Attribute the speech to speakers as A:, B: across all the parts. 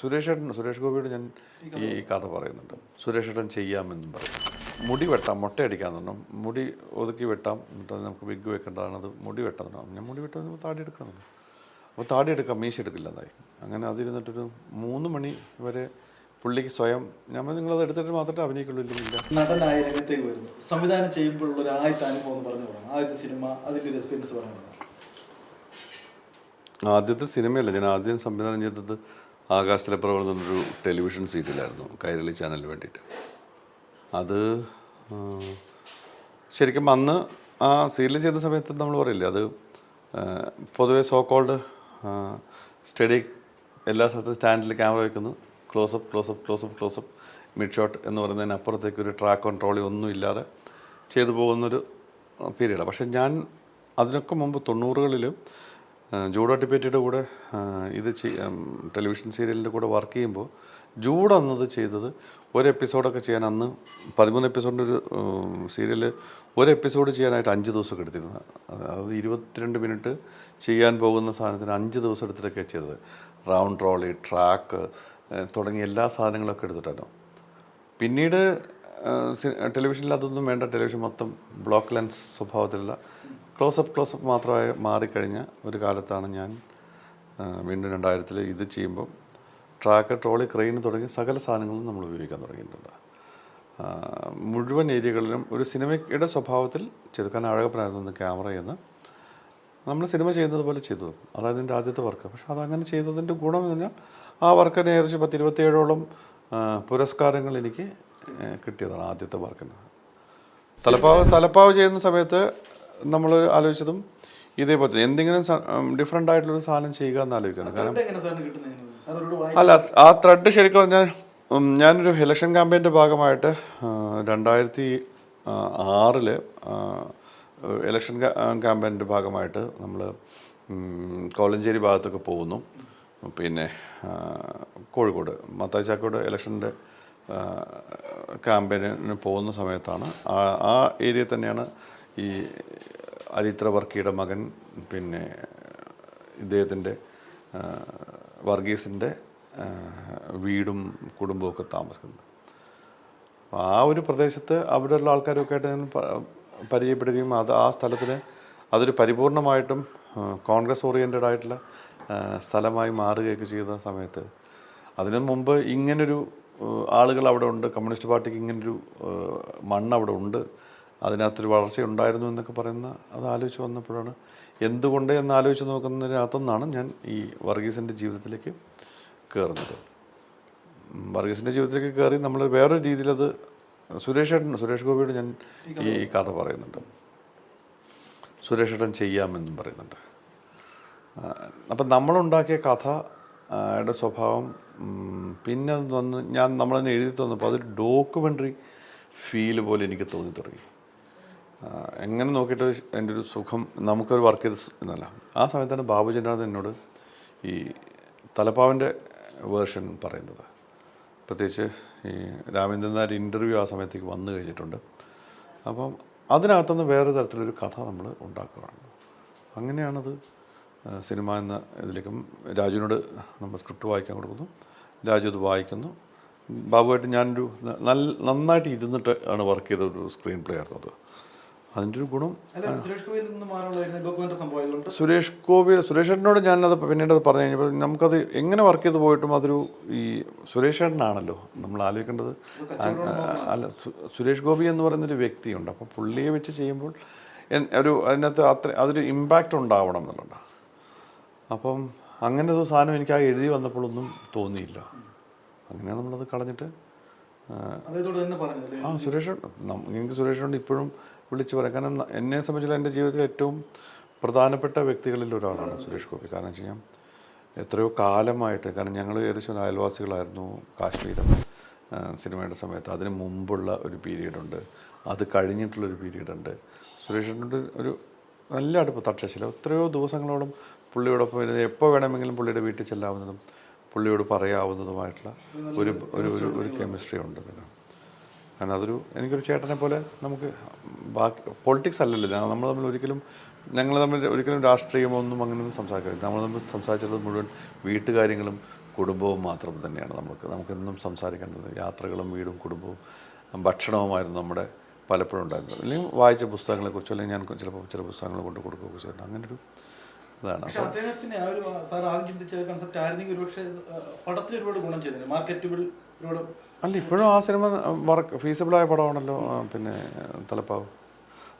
A: സുരേഷ് ഏട്ടൻ സുരേഷ് ഗോപിയോട് ഞാൻ ഈ കഥ പറയുന്നുണ്ട്. സുരേഷ് ഏട്ടൻ ചെയ്യാമെന്നും പറയും. മുടി വെട്ടാം മുട്ടയടിക്കാൻ പറഞ്ഞു. മുടി ഒതുക്കി വെട്ടാം എന്നിട്ട് നമുക്ക് വിഗ് വെക്കേണ്ടതാണ്. അത് മുടി വെട്ടാൻ പറഞ്ഞു ഞാൻ മുടി വെട്ടാൻ താടി എടുക്കണം അപ്പോൾ താടി എടുക്കാം മീശ എടുക്കില്ല എന്നായി അങ്ങനെ അതിരുന്നിട്ടൊരു മൂന്ന് മണി വരെ പുള്ളിക്ക് സ്വയം ഞാൻ നിങ്ങളത് എടുത്തിട്ട് മാത്രമേ അഭിനയിക്കുള്ളൂ ഇല്ലെങ്കിൽ
B: നടനായ രംഗത്തേക്ക് വരുന്നു. സംവിധാനം ചെയ്യുമ്പോഴുള്ള ഒരു ആദ്യത്തെ അനുഭവം എന്ന് പറഞ്ഞു തുടങ്ങാം ആദ്യത്തെ സിനിമ അതിന്റെ ഒരു എക്സ്പീരിയൻസ് പറഞ്ഞു
A: ആദ്യത്തെ സിനിമയല്ല ഞാൻ ആദ്യം സംവിധാനം ചെയ്തത് ആകാശത്തിലെ പ്രവർത്തനം ഒരു ടെലിവിഷൻ സീരിയലായിരുന്നു കൈരളി ചാനലിന് വേണ്ടിയിട്ട്. അത് ശരിക്കും അന്ന് ആ സീരിയൽ ചെയ്ത സമയത്ത് നമ്മൾ പറയില്ലേ അത് പൊതുവേ സോ കോൾഡ് സ്റ്റഡി എല്ലാ സ്ഥലത്തും സ്റ്റാൻഡിൽ ക്യാമറ വയ്ക്കുന്നു closeup closeup closeup closeup mid shot എന്ന് പറയുന്നതിന് അപ്പുറത്തേക്ക് ഒരു ട്രാക്ക് കൺട്രോളി ഒന്നും ഇല്ലാതെ ചെയ്തു പോകുന്നൊരു പീരീഡാണ് പക്ഷേ ഞാൻ അതിനൊക്കെ മുമ്പ് തൊണ്ണൂറുകളിൽ ജൂഡോ ടിപ്പേറ്റിയുടെ കൂടെ ഇത് ടെലിവിഷൻ സീരിയലിന്റെ കൂടെ വർക്ക് ചെയ്യുമ്പോൾ ജൂഡ് അന്നത് ചെയ്തത് ഒരു എപ്പിസോഡൊക്കെ ചെയ്യാൻ അന്ന് പതിമൂന്ന് എപ്പിസോഡിന്റെ ഒരു സീരിയൽ ഒരു എപ്പിസോഡ് ചെയ്യാനായിട്ട് അഞ്ച് ദിവസമൊക്കെ എടുത്തിരുന്നത്. അതായത് ഇരുപത്തിരണ്ട് മിനിറ്റ് ചെയ്യാൻ പോകുന്ന സാധനത്തിന് അഞ്ച് ദിവസം എടുത്തിട്ടൊക്കെ ചെയ്തത്. റൗണ്ട് ട്രോളി ട്രാക്ക് തുടങ്ങിയ എല്ലാ സാധനങ്ങളൊക്കെ എടുത്തിട്ടായിരുന്നു പിന്നീട് ടെലിവിഷനിൽ അതൊന്നും വേണ്ട. ടെലിവിഷൻ മൊത്തം ബ്ലോക്ക് ലെൻസ് സ്വഭാവത്തിലുള്ള ക്ലോസപ്പ് ക്ലോസപ്പ് മാത്രമായി മാറിക്കഴിഞ്ഞ ഒരു കാലത്താണ് ഞാൻ വീണ്ടും രണ്ടായിരത്തിൽ ഇത് ചെയ്യുമ്പോൾ ട്രാക്ക് ട്രോളി ക്രെയിൻ തുടങ്ങി സകല സാധനങ്ങളും നമ്മൾ ഉപയോഗിക്കാൻ തുടങ്ങിയിട്ടുണ്ട്. മുഴുവൻ ഏരിയകളിലും ഒരു സിനിമയുടെ സ്വഭാവത്തിൽ ചെയ്തു കാരണം അഴകപ്പനായിരുന്നു ക്യാമറ എന്ന് നമ്മൾ സിനിമ ചെയ്യുന്നത് പോലെ ചെയ്തു അതായത് എന്റെ ആദ്യത്തെ വർക്ക്. പക്ഷെ അതങ്ങനെ ചെയ്തതിന്റെ ഗുണം എന്ന് പറഞ്ഞാൽ ആ വർക്കിന് ഏകദേശം പത്ത് ഇരുപത്തിയേഴോളം പുരസ്കാരങ്ങൾ എനിക്ക് കിട്ടിയതാണ് ആദ്യത്തെ വർക്കിന്. തലപ്പാവ് തലപ്പാവ് ചെയ്യുന്ന സമയത്ത് നമ്മൾ ആലോചിച്ചതും ഇതേപോലെ തന്നെ. എന്തെങ്കിലും ഡിഫറെന്റ് ആയിട്ടുള്ളൊരു സാധനം ചെയ്യുക എന്ന് ആലോചിക്കുന്നത് കാരണം അല്ല ആ ത്രെഡ് ശരിക്കും പറഞ്ഞാൽ ഞാനൊരു ഇലക്ഷൻ ക്യാമ്പയിന്റെ ഭാഗമായിട്ട് രണ്ടായിരത്തി ആറിൽ ഇലക്ഷൻ ക്യാമ്പയിന്റെ ഭാഗമായിട്ട് നമ്മൾ കോളഞ്ചേരി ഭാഗത്തൊക്കെ പോകുന്നു. പിന്നെ കോഴിക്കോട് മത്തായി ചാക്കോട് ഇലക്ഷന്റെ ക്യാമ്പയിന് പോകുന്ന സമയത്താണ് ആ ഏരിയ തന്നെയാണ് ഈ അരിത്ര വർക്കിയുടെ മകൻ പിന്നെ ഇദ്ദേഹത്തിന്റെ വർഗീസിന്റെ വീടും കുടുംബവും ഒക്കെ താമസിക്കുന്നത് ആ ഒരു പ്രദേശത്ത് അവിടെയുള്ള ആൾക്കാരൊക്കെ ആയിട്ട് ഞാൻ പരിചയപ്പെടുകയും അത് ആ സ്ഥലത്തിൽ അതൊരു പരിപൂർണമായിട്ടും കോൺഗ്രസ് ഓറിയന്റഡ് ആയിട്ടുള്ള സ്ഥലമായി മാറുകയൊക്കെ ചെയ്ത സമയത്ത് അതിനു മുമ്പ് ഇങ്ങനൊരു ആളുകൾ അവിടെ ഉണ്ട് കമ്മ്യൂണിസ്റ്റ് പാർട്ടിക്ക് ഇങ്ങനൊരു മണ്ണ് അവിടെ ഉണ്ട്. അതിനകത്തൊരു വളർച്ച ഉണ്ടായിരുന്നു എന്നൊക്കെ പറയുന്ന അത് ആലോചിച്ച് വന്നപ്പോഴാണ് എന്തുകൊണ്ട് എന്ന് ആലോചിച്ച് നോക്കുന്നതിനകത്തുനിന്നാണ് ഞാൻ ഈ വർഗീസിന്റെ ജീവിതത്തിലേക്ക് കയറുന്നത്. വർഗീസിന്റെ ജീവിതത്തിലേക്ക് കയറി നമ്മൾ വേറൊരു രീതിയിലത് സുരേഷ് ഏട്ടൻ സുരേഷ് ഗോപിയോട് ഞാൻ ഈ കഥ പറയുന്നുണ്ട്. സുരേഷ് ഏട്ടൻ ചെയ്യാമെന്നും പറയുന്നുണ്ട്. അപ്പം നമ്മളുണ്ടാക്കിയ കഥ യുടെ സ്വഭാവം പിന്നെ അത് വന്ന് ഞാൻ നമ്മളതിനെ എഴുതി തന്നപ്പോൾ അതൊരു ഡോക്യുമെന്ററി ഫീൽ പോലെ എനിക്ക് തോന്നി തുടങ്ങി. എങ്ങനെ നോക്കിയിട്ട് എന്റെ ഒരു സുഖം നമുക്കൊരു വർക്ക് ചെയ്ത് എന്നല്ല. ആ സമയത്താണ് ബാബു ജനാഥൻ എന്നോട് ഈ തലപ്പാവിന്റെ വേർഷൻ പറയുന്നത്. പ്രത്യേകിച്ച് ഈ രാമേന്ദ്രൻ നായർ ഇന്റർവ്യൂ ആ സമയത്തേക്ക് വന്നു കഴിഞ്ഞിട്ടുണ്ട്. അപ്പം അതിനകത്തുനിന്ന് വേറെ തരത്തിലൊരു കഥ നമ്മൾ ഉണ്ടാക്കുകയാണ്. അങ്ങനെയാണത് സിനിമ എന്ന ഇതിലേക്കും രാജുവിനോട് നമ്മൾ സ്ക്രിപ്റ്റ് വായിക്കാൻ കൊടുക്കുന്നു. രാജു അത് വായിക്കുന്നു. ബാബുവായിട്ട് ഞാനൊരു നല്ല നന്നായിട്ട് ഇരുന്നിട്ട് ആണ് വർക്ക് ചെയ്ത ഒരു സ്ക്രീൻ പ്ലേ ആയിരുന്നു അത്. അതിന്റെ ഒരു ഗുണം
B: സുരേഷ്
A: ഗോപി സുരേഷ് ചേട്ടനോട് ഞാനത് പിന്നീട് അത് പറഞ്ഞു കഴിഞ്ഞപ്പോൾ നമുക്കത് എങ്ങനെ വർക്ക് ചെയ്ത് പോയിട്ടും അതൊരു ഈ സുരേഷ് ഏട്ടനാണല്ലോ നമ്മൾ ആലോചിക്കേണ്ടത്. അല്ല സുരേഷ് ഗോപി എന്ന് പറയുന്നൊരു വ്യക്തിയുണ്ട്. അപ്പോൾ പുള്ളിയെ വെച്ച് ചെയ്യുമ്പോൾ ഒരു അതിനകത്ത് അത്ര അതൊരു ഇമ്പാക്റ്റ് ഉണ്ടാവണം എന്നുള്ളത്. അപ്പം അങ്ങനെ ഒരു സാധനം എനിക്ക് ആ എഴുതി വന്നപ്പോഴൊന്നും തോന്നിയില്ല. അങ്ങനെ നമ്മളത് കളഞ്ഞിട്ട് ആ, സുരേഷ് എനിക്ക് സുരേഷിനോട് ഇപ്പോഴും വിളിച്ചു പറയാം. കാരണം എന്നെ സംബന്ധിച്ചുള്ള എന്റെ ജീവിതത്തിൽ ഏറ്റവും പ്രധാനപ്പെട്ട വ്യക്തികളിൽ ഒരാളാണ് സുരേഷ് ഗോപി. കാരണം വെച്ച് കഴിഞ്ഞാൽ എത്രയോ കാലമായിട്ട് കാരണം ഞങ്ങൾ ഏകദേശം അയൽവാസികളായിരുന്നു കാശ്മീരം സിനിമയുടെ സമയത്ത്. അതിന് മുമ്പുള്ള ഒരു പീരീഡുണ്ട് അത് കഴിഞ്ഞിട്ടുള്ളൊരു പീരീഡുണ്ട് സുരേഷിനോട് ഒരു നല്ല അടുപ്പ് തട്ടശില എത്രയോ ദിവസങ്ങളോളം പുള്ളിയോടൊപ്പം എപ്പോൾ വേണമെങ്കിലും പുള്ളിയുടെ വീട്ടിൽ ചെല്ലാവുന്നതും പുള്ളിയോട് പറയാവുന്നതുമായിട്ടുള്ള ഒരു ഒരു ഒരു കെമിസ്ട്രി ഉണ്ട് പിന്നെ. കാരണം അതൊരു എനിക്കൊരു ചേട്ടനെ പോലെ നമുക്ക് ബാക്കി പൊളിറ്റിക്സ് അല്ലല്ലോ. ഞാൻ നമ്മൾ തമ്മിൽ ഒരിക്കലും ഞങ്ങൾ തമ്മിൽ ഒരിക്കലും രാഷ്ട്രീയമൊന്നും അങ്ങനെയൊന്നും സംസാരിക്കില്ല നമ്മൾ തമ്മിൽ സംസാരിച്ചത് മുഴുവൻ വീട്ടുകാര്യങ്ങളും കുടുംബവും മാത്രം തന്നെയാണ് നമുക്ക്. നമുക്കെന്നും സംസാരിക്കേണ്ടത് യാത്രകളും വീടും കുടുംബവും ഭക്ഷണവുമായിരുന്നു നമ്മുടെ പലപ്പോഴും ഉണ്ടായിരുന്നത്. അല്ലെങ്കിൽ വായിച്ച പുസ്തകങ്ങളെക്കുറിച്ചോ അല്ലെങ്കിൽ ഞാൻ ചിലപ്പോൾ ചില പുസ്തകങ്ങൾ കൊണ്ട് കൊടുക്കുകയൊക്കെ ചെയ്തിട്ടുണ്ട്. അങ്ങനെ ഇതാണ്
B: പക്ഷെ അദ്ദേഹത്തിന് ആ ഒരു സാർ ആദ്യം ചിന്തിച്ച കൺസെപ്റ്റ് ആയിരുന്നെങ്കിൽ ഒരുപക്ഷെ പടത്തിൽ ഒരുപാട് ഗുണം ചെയ്തില്ല മാർക്കറ്റബിൾ ഒരുപാട്
A: അല്ല ഇപ്പോഴും ആ സിനിമ വർക്ക് ഫീസിബിളായ പടമാണല്ലോ പിന്നെ തലപ്പാവ്.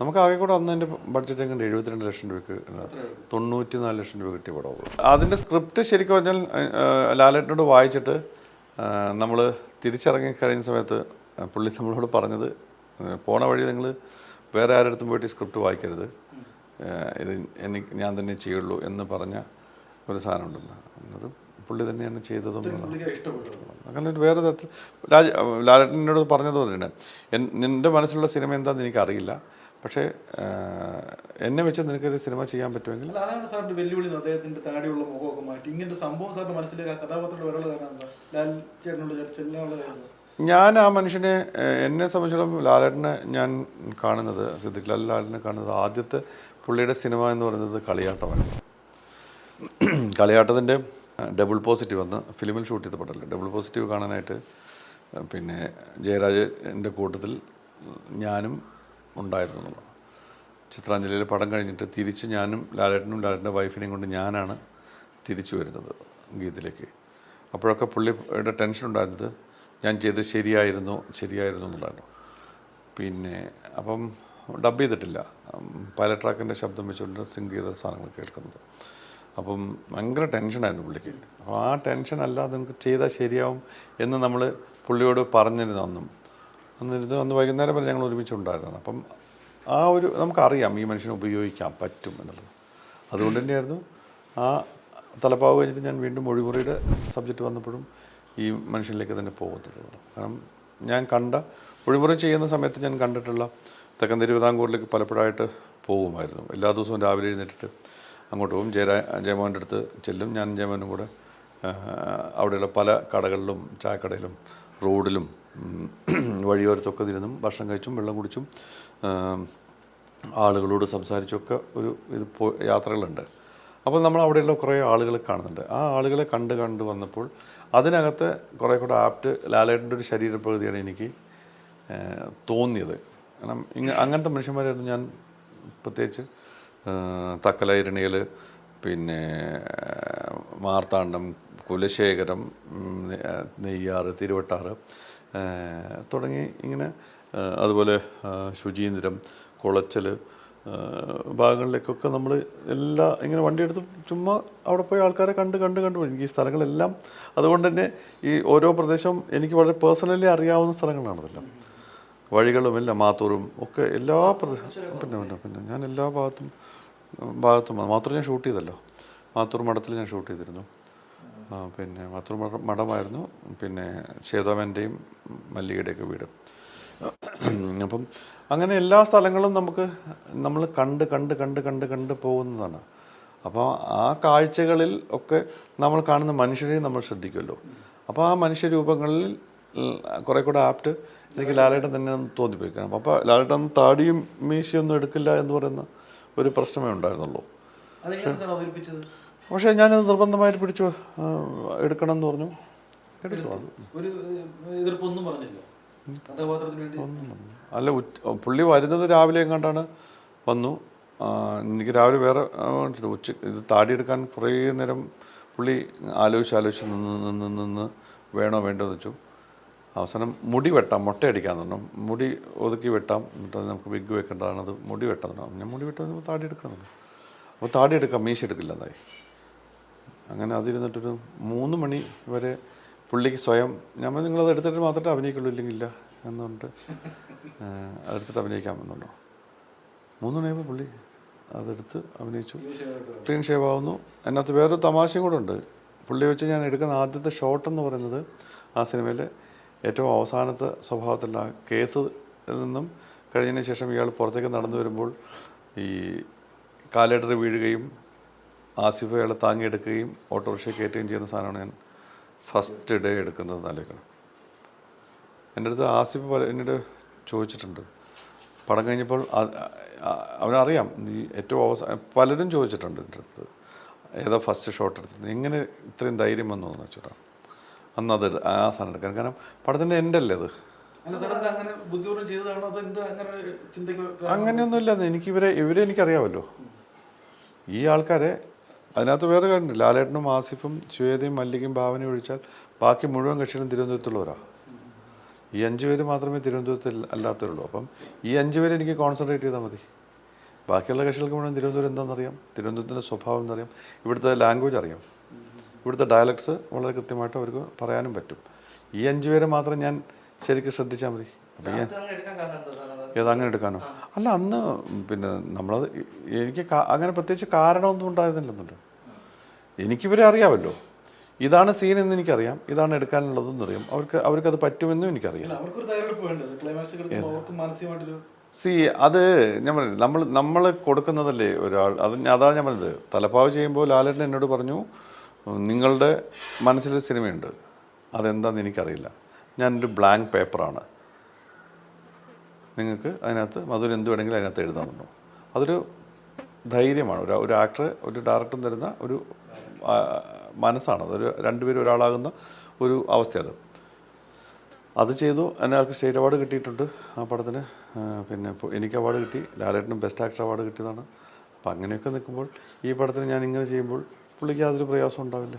A: നമുക്ക് ആകെ കൂടെ അന്ന് അതിന്റെ ബഡ്ജറ്റ് എങ്ങനെ എഴുപത്തിരണ്ട് ലക്ഷം രൂപയ്ക്ക് തൊണ്ണൂറ്റി നാല് ലക്ഷം രൂപ കിട്ടിയ പടമാണ് അതിന്റെ സ്ക്രിപ്റ്റ് ശരിക്കും പറഞ്ഞാൽ ലാലേട്ടിനോട് വായിച്ചിട്ട് നമ്മൾ തിരിച്ചിറങ്ങി കഴിഞ്ഞ സമയത്ത് പുള്ളി നമ്മളോട് പറഞ്ഞത് പോണ വഴി നിങ്ങൾ വേറെ ആരുടെ അടുത്തും പോയിട്ട് ഈ സ്ക്രിപ്റ്റ് വായിക്കരുത്. ഇത് എനിക്ക് ഞാൻ തന്നെ ചെയ്യുള്ളൂ എന്ന് പറഞ്ഞ ഒരു സാധനം ഉണ്ടെന്ന് അത് പുള്ളി തന്നെയാണ് ചെയ്തതും അങ്ങനെ വേറെ തരത്തിൽ രാജ ലാലേട്ടനോട് പറഞ്ഞത് പോലെയാണ് എൻ നിന്റെ മനസ്സിലുള്ള സിനിമ എന്താണെന്ന് എനിക്കറിയില്ല. പക്ഷേ എന്നെ വെച്ച് നിനക്കൊരു സിനിമ ചെയ്യാൻ പറ്റുമെങ്കിൽ
B: അതാണ് സാറിന്റെ വെല്ലുവിളി അദ്ദേഹത്തിന്റെ താടിയുള്ള മുഖമൊക്കെ മാറ്റി. ഇങ്ങനെ സംഭവം സാറിന്റെ മനസ്സിലേക്ക് ആ കഥാപാത്രത്തിൽ വരാനുള്ള കാരണം ലാൽ ചേട്ടനോട് ചെല്ലാനുള്ള
A: ഞാൻ ആ മനുഷ്യനെ എന്നെ സംബന്ധിച്ചിടത്തോളം ലാലേട്ടനെ ഞാൻ കാണുന്നത് സിദ്ദിഖ് ലാൽ ലാലിനെ കാണുന്നത് ആദ്യത്തെ പുള്ളിയുടെ സിനിമ എന്ന് പറയുന്നത് കളിയാട്ടമാണ്. കളിയാട്ടത്തിന്റെ ഡബിൾ പോസിറ്റീവ് അന്ന് ഫിലിമിൽ ഷൂട്ട് ചെയ്ത പടമല്ലേ? ഡബിൾ പോസിറ്റീവ് കാണാനായിട്ട് പിന്നെ ജയരാജന്റെ കൂട്ടത്തിൽ ഞാനും ഉണ്ടായിരുന്നു എന്നുള്ളതാണ്. ചിത്രാഞ്ജലിയിൽ പടം കഴിഞ്ഞിട്ട് തിരിച്ച് ഞാനും ലാലേട്ടനും ലാലേട്ടന്റെ വൈഫിനെയും കൊണ്ട് ഞാനാണ് തിരിച്ചു വരുന്നത് ഗീതിലേക്ക്. അപ്പോഴൊക്കെ പുള്ളിയുടെ ടെൻഷൻ ഉണ്ടായിരുന്നത് ഞാൻ ചെയ്തത് ശരിയായിരുന്നു ശരിയായിരുന്നു എന്നുള്ളതാണ്. പിന്നെ അപ്പം ഡബ് ചെയ്തിട്ടില്ല. പൈലറ്റ് ട്രാക്കിന്റെ ശബ്ദം വെച്ചുകൊണ്ട് സിങ്ക് ചെയ്ത സാധനങ്ങൾ കേൾക്കുന്നത്. അപ്പം ഭയങ്കര ടെൻഷനായിരുന്നു പുള്ളിക്ക്. അപ്പോൾ ആ ടെൻഷൻ അല്ലാതെ നമുക്ക് ചെയ്താൽ ശരിയാവും എന്ന് നമ്മൾ പുള്ളിയോട് പറഞ്ഞിരുന്നു അന്നും. അന്നിരുന്ന് അന്ന് വൈകുന്നേരം വരെ ഞങ്ങൾ ഒരുമിച്ചുണ്ടായിരുന്നു. അപ്പം ആ ഒരു നമുക്കറിയാം ഈ മനുഷ്യനെ ഉപയോഗിക്കാൻ പറ്റും എന്നുള്ളത്. അതുകൊണ്ട് തന്നെയായിരുന്നു ആ തലപ്പാവ് കഴിഞ്ഞിട്ട് ഞാൻ വീണ്ടും മൊഴിമുറിയുടെ സബ്ജക്റ്റ് വന്നപ്പോഴും ഈ മനുഷ്യനിലേക്ക് തന്നെ പോകുന്നത് കാരണം ഞാൻ കണ്ട ഒഴിമുറി ചെയ്യുന്ന സമയത്ത് ഞാൻ കണ്ടിട്ടുള്ള തെക്കൻ തിരുവിതാംകൂറിലേക്ക് പലപ്പോഴായിട്ട് പോകുമായിരുന്നു. എല്ലാ ദിവസവും രാവിലെ എഴുന്നേറ്റിട്ട് അങ്ങോട്ട് പോകും. ജയരാ ജയമോഹന്റെ അടുത്ത് ചെല്ലും. ഞാൻ ജയമോഹനും കൂടെ അവിടെയുള്ള പല കടകളിലും ചായക്കടയിലും റോഡിലും വഴിയോരത്തൊക്കെ ഇരുന്നും ഭക്ഷണം കഴിച്ചും വെള്ളം കുടിച്ചും ആളുകളോട് സംസാരിച്ചൊക്കെ ഒരു ഇത് പോ യാത്രകളുണ്ട്. അപ്പോൾ നമ്മൾ അവിടെയുള്ള കുറേ ആളുകളെ കാണുന്നുണ്ട്. ആ ആളുകളെ കണ്ട് കണ്ട് വന്നപ്പോൾ അതിനകത്ത് കുറേ കൂടെ ആപ്റ്റ് ലാലേട്ടന്റെ ഒരു ശരീരപ്രകൃതിയാണ് എനിക്ക് തോന്നിയത്. കാരണം ഇങ്ങ അങ്ങനത്തെ മനുഷ്യന്മാരായിരുന്നു ഞാൻ പ്രത്യേകിച്ച് തക്കല പിന്നെ മാർത്താണ്ഡം കുലശേഖരം നെയ്യാറ് തിരുവട്ടാറ് തുടങ്ങി ഇങ്ങനെ അതുപോലെ ശുചീന്ദ്രം കുളച്ചൽ ഭാഗങ്ങളിലേക്കൊക്കെ നമ്മൾ എല്ലാ ഇങ്ങനെ വണ്ടിയെടുത്ത് ചുമ്മാ അവിടെ പോയി ആൾക്കാരെ കണ്ട് കണ്ട് കണ്ട് എനിക്ക് ഈ സ്ഥലങ്ങളെല്ലാം അതുകൊണ്ട് തന്നെ ഈ ഓരോ പ്രദേശവും എനിക്ക് വളരെ പേഴ്സണലി അറിയാവുന്ന സ്ഥലങ്ങളാണ് അതെല്ലാം വഴികളും എല്ലാം മാത്തൂരും ഒക്കെ എല്ലാ പ്രദേശം പിന്നെ പിന്നെ പിന്നെ. ഞാൻ എല്ലാ ഭാഗത്തും ഭാഗത്തും മാത്തൂർ ഞാൻ ഷൂട്ട് ചെയ്തല്ലോ. മാത്തൂർ മഠത്തിൽ ഞാൻ ഷൂട്ട് ചെയ്തിരുന്നു. പിന്നെ മാത്തൂർ മഠം മഠമായിരുന്നു. പിന്നെ ചേതോമന്റെയും മല്ലികയുടെയൊക്കെ വീട്. അപ്പം അങ്ങനെ എല്ലാ സ്ഥലങ്ങളും നമുക്ക് നമ്മൾ കണ്ട് കണ്ട് കണ്ട് കണ്ട് കണ്ട് പോകുന്നതാണ്. അപ്പോൾ ആ കാഴ്ചകളിൽ ഒക്കെ നമ്മൾ കാണുന്ന മനുഷ്യരെയും നമ്മൾ ശ്രദ്ധിക്കുമല്ലോ. അപ്പോൾ ആ മനുഷ്യരൂപങ്ങളിൽ രൂപങ്ങളിൽ കുറെ കൂടെ ആപ്റ്റ് എനിക്ക് ലാലേട്ടൻ തന്നെ ഒന്ന് തോന്നിപ്പോയിക്കാം അപ്പോൾ ലാലേട്ടൻ താടിയും മീശയൊന്നും എടുക്കില്ല എന്ന് പറയുന്ന ഒരു പ്രശ്നമേ ഉണ്ടായിരുന്നുള്ളൂ. പക്ഷേ ഞാനത് നിർബന്ധമായിട്ട് പിടിച്ചു എടുക്കണം എന്ന് പറഞ്ഞു. അല്ല പുള്ളി വരുന്നത് രാവിലെ എങ്ങാണ്ടാണ് വന്നു. എനിക്ക് രാവിലെ വേറെ ഉച്ച ഇത് താടിയെടുക്കാൻ കുറേ നേരം പുള്ളി ആലോചിച്ച് ആലോചിച്ച് നിന്ന് നിന്ന് നിന്ന് വേണോ വേണ്ടോ എന്ന് വെച്ചു. അവസാനം മുടി വെട്ടാം മുട്ടയടിക്കാൻ പറഞ്ഞു. മുടി ഒതുക്കി വെട്ടാം എന്നിട്ട് നമുക്ക് വിഗ് വെക്കേണ്ടതാണ്. അത് മുടി വെട്ടാൻ പറഞ്ഞു. ഞാൻ മുടി വെട്ടാൻ താടി എടുക്കണം അപ്പോൾ താടി എടുക്കാം മീശ എടുക്കില്ല എന്നായി അങ്ങനെ അതിരുന്നിട്ടൊരു മൂന്ന് മണി വരെ പുള്ളിക്ക് സ്വയം ഞാൻ നിങ്ങളത് എടുത്തിട്ട് മാത്രമേ അഭിനയിക്കുള്ളൂ ഇല്ലെങ്കിൽ ഇല്ല എന്ന് പറഞ്ഞിട്ട് അതെടുത്തിട്ട് അഭിനയിക്കാം എന്നുണ്ടോ മൂന്ന് മണിയാകുമ്പോൾ പുള്ളി അതെടുത്ത് അഭിനയിച്ചു. ക്ലീൻ ഷേവ് ആവുന്നു അതിനകത്ത് വേറൊരു തമാശയും കൂടെ ഉണ്ട്. പുള്ളി വെച്ച് ഞാൻ എടുക്കുന്ന ആദ്യത്തെ ഷോട്ട് എന്ന് പറയുന്നത് ആ സിനിമയിലെ ഏറ്റവും അവസാനത്തെ സ്വഭാവത്തിലുള്ള കേസ് നിന്നും കഴിഞ്ഞതിന് ശേഷം ഇയാൾ പുറത്തേക്ക് നടന്നു വരുമ്പോൾ ഈ കാലേറ്റർ വീഴുകയും ആസിഫ് അയാളെ താങ്ങിയെടുക്കുകയും ഓട്ടോറിക്ഷ കയറ്റുകയും ചെയ്യുന്ന സാധനമാണ് ഞാൻ ഫസ്റ്റ് ഡേ എടുക്കുന്നത് എന്നാലോചിക്കണം എന്റെ അടുത്ത് ആസിഫ് എന്നോട് ചോദിച്ചിട്ടുണ്ട്. പടം കഴിഞ്ഞപ്പോൾ അവനറിയാം നീ ഏറ്റവും അവസാനം പലരും ചോദിച്ചിട്ടുണ്ട് എന്റെ അടുത്ത്. ഏതാ ഫസ്റ്റ് ഷോട്ട് എടുത്തത്? എങ്ങനെ ഇത്രയും ധൈര്യം വന്നു എന്ന് വെച്ചിട്ടാ അന്ന് അത് ആ സാധനം എടുക്കാൻ കാരണം പടത്തിന്റെ എന്റെ അല്ലേ അത്
B: അങ്ങനെയൊന്നും
A: ഇല്ല എനിക്ക് ഇവരെ ഇവരെ എനിക്കറിയാമല്ലോ. ഈ ആൾക്കാരെ അതിനകത്ത് വേറെ കാര്യമുണ്ട്. ലാലേട്ടനും ആസിഫും ശ്വേതയും മല്ലികയും ഭാവനയും ഒഴിച്ചാൽ ബാക്കി മുഴുവൻ കക്ഷികളും തിരുവനന്തപുരത്തുള്ളവരാ. ഈ അഞ്ച് പേര് മാത്രമേ തിരുവനന്തപുരത്തിൽ അല്ലാത്തവരുള്ളൂ അപ്പം ഈ അഞ്ച് പേര് എനിക്ക് കോൺസെൻട്രേറ്റ് ചെയ്താൽ മതി. ബാക്കിയുള്ള കക്ഷികൾക്ക് മുഴുവൻ തിരുവനന്തപുരം എന്താണെന്നറിയാം. തിരുവനന്തപുരത്തിന്റെ സ്വഭാവം എന്നറിയാം. ഇവിടുത്തെ ലാംഗ്വേജ് അറിയാം. ഇവിടുത്തെ ഡയലക്ട്സ് വളരെ കൃത്യമായിട്ട് അവർക്ക് പറയാനും പറ്റും. ഈ അഞ്ചു പേരെ മാത്രം ഞാൻ ശരിക്കും ശ്രദ്ധിച്ചാൽ മതി. ഏതങ്ങനെ എടുക്കാനോ? അല്ല അന്ന് പിന്നെ നമ്മളത് എനിക്ക് അങ്ങനെ പ്രത്യേകിച്ച് കാരണമൊന്നും ഉണ്ടായിരുന്നില്ലെന്നുണ്ട്. എനിക്കിവരെ അറിയാമല്ലോ. ഇതാണ് സീൻ എന്ന് എനിക്കറിയാം. ഇതാണ് എടുക്കാനുള്ളതെന്ന് അറിയാം. അവർക്ക് അവർക്ക് അത് പറ്റുമെന്നും എനിക്കറിയാം സി അത് ഞാൻ പറഞ്ഞു നമ്മൾ നമ്മൾ കൊടുക്കുന്നതല്ലേ ഒരാൾ അത് അതാണ് ഞാൻ പറഞ്ഞത്. തലപ്പാവ് ചെയ്യുമ്പോൾ ലാലേട്ടൻ എന്നോട് പറഞ്ഞു നിങ്ങളുടെ മനസ്സിലൊരു സിനിമയുണ്ട്. അതെന്താണെന്ന് എനിക്കറിയില്ല. ഞാനൊരു ബ്ലാങ്ക് പേപ്പറാണ് നിങ്ങൾക്ക് അതിനകത്ത് മധുര എന്ത് വേണമെങ്കിലും അതിനകത്ത് എഴുതാമെന്നുണ്ടോ അതൊരു ധൈര്യമാണ്. ഒരു ഒരു ആക്ടർ ഒരു ഡയറക്ടർ തരുന്ന ഒരു മനസ്സാണ്. അതൊരു രണ്ടുപേരും ഒരാളാകുന്ന ഒരു അവസ്ഥയാണ് അത്. അത് ചെയ്തു. എന്നെ ആൾക്ക് സ്റ്റേറ്റ് അവാർഡ് കിട്ടിയിട്ടുണ്ട് ആ പടത്തിന്. പിന്നെ ഇപ്പോൾ എനിക്ക് അവാർഡ് കിട്ടി. ലാലേട്ടനും ബെസ്റ്റ് ആക്ടർ അവാർഡ് കിട്ടിയതാണ്. അപ്പം അങ്ങനെയൊക്കെ നിൽക്കുമ്പോൾ ഈ പടത്തിന് ഞാൻ ഇങ്ങനെ ചെയ്യുമ്പോൾ പുള്ളിക്ക് യാതൊരു പ്രയാസം ഉണ്ടാവില്ല.